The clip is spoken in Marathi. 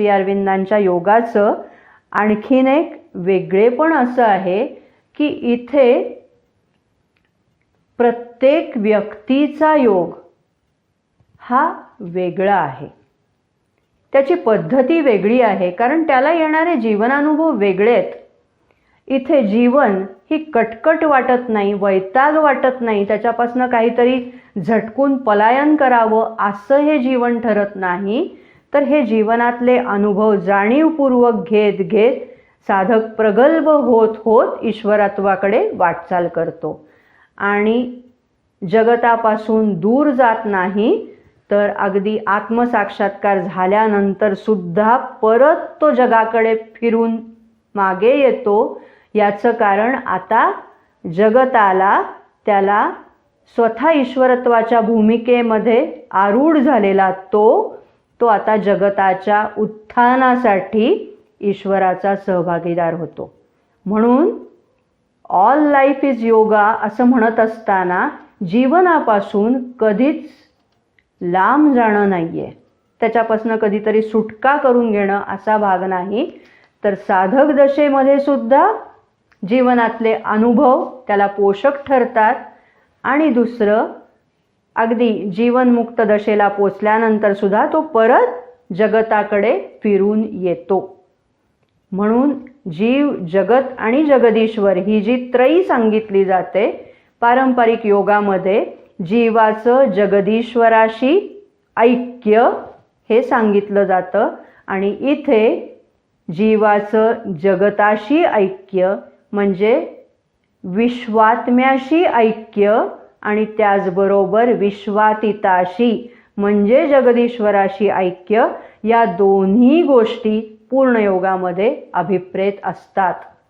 श्री अरविंदांच्या योगाचं आणखीन एक वेगळेपण असं आहे की इथे प्रत्येक व्यक्तीचा योग हा वेगळा आहे. त्याची पद्धती वेगळी आहे कारण त्याला येणारे जीवनानुभव वेगळे आहेत. इथे जीवन ही कटकट वाटत नाही वैताग वाटत नाही त्याच्यापासनं काहीतरी झटकून पलायन करावं असं हे जीवन ठरत नाही. तर हे जीवनातले अनुभव जाणीवपूर्वक घेत घेत साधक प्रगल्भ होत होत ईश्वरत्वाकडे वाटचाल करतो. आणि जगतापासून दूर जात नाही तर अगदी आत्मसाक्षात्कार झाल्यानंतर सुद्धा परत तो जगाकडे फिरून मागे येतो. याचं कारण आता जगताला त्याला स्वतः ईश्वरत्वाच्या भूमिकेमध्ये आरूढ झालेला तो तो आता जगताच्या उत्थानासाठी ईश्वराचा सहभागीदार होतो. म्हणून ऑल लाईफ इज योगा असं म्हणत असताना जीवनापासून कधीच लांब जाणं नाही आहे त्याच्यापासून कधीतरी सुटका करून घेणं असा भाग नाही. तर साधक दशेमध्ये सुद्धा जीवनातले अनुभव त्याला पोषक ठरतात. आणि दुसरं अगदी जीवनमुक्त दशेला पोचल्यानंतर सुद्धा तो परत जगताकडे फिरून येतो. म्हणून जीव जगत आणि जगदीश्वर ही जी त्रयी सांगितली जाते पारंपरिक योगामध्ये जीवाचं जगदीश्वराशी ऐक्य हे सांगितलं जातं आणि इथे जीवाचं जगताशी ऐक्य म्हणजे विश्वात्म्याशी ऐक्य आणि त्याचबरोबर विश्वातीताशी म्हणजे जगदीश्वराशी ऐक्य या दोन्ही गोष्टी पूर्ण योगामध्ये अभिप्रेत असतात.